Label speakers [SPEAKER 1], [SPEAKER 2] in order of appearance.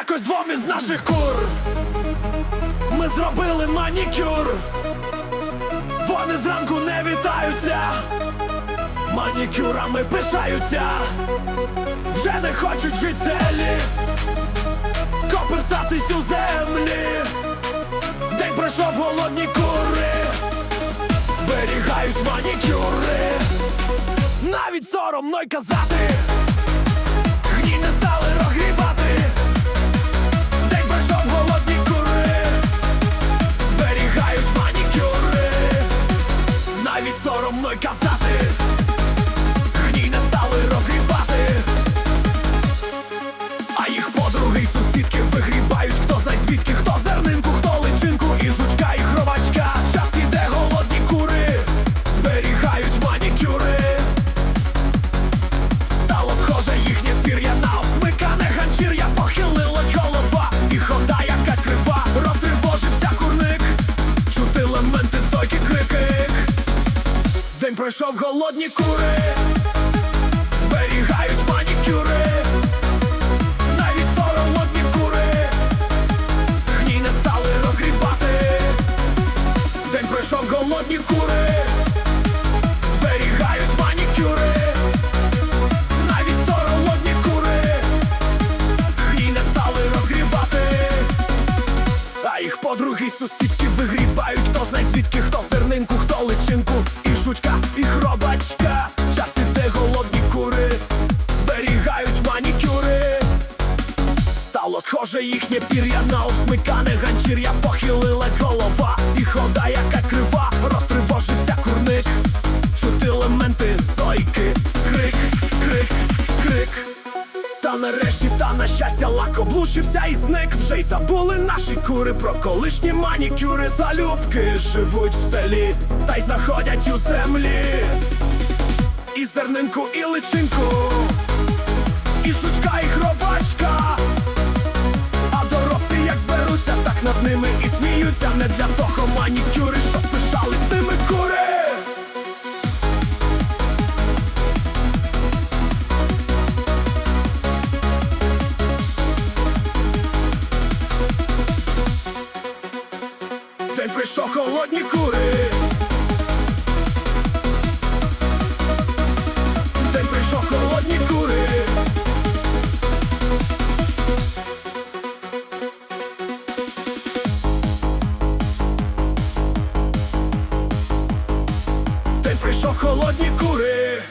[SPEAKER 1] Якось двом із наших кур. Ми зробили манікюр. Вони зранку не вітаються. Манікюрами пишаються. Вже не хочуть жити селі. Коперсатись у землі. День пройшов голодні кури. Берігають манікюри. Навіть соромно й казати День пройшов голодні кури. Зберігають манікюри. Навіть соромодні кури. Гній не стали розгрібати. День пройшов голодні кури. Зберігають манікюри. Навіть соромодні кури. Гній не стали розгрібати. А їх подруги сусідки схоже їхнє пір'я на осмикане ганчір'я Похилилась голова. І хода якась крива Розтривожився курник. Чути елементи зойки Крик, крик, крик. Та нарешті, та на щастя, лак облушився і зник. Вже й забули наші кури про колишні манікюри. Залюбки живуть в селі та й знаходять у землі. І зернинку, і личинку Не для того манікюри, щоб пишались ними кури. День прийшов холодні кури що холодні кури.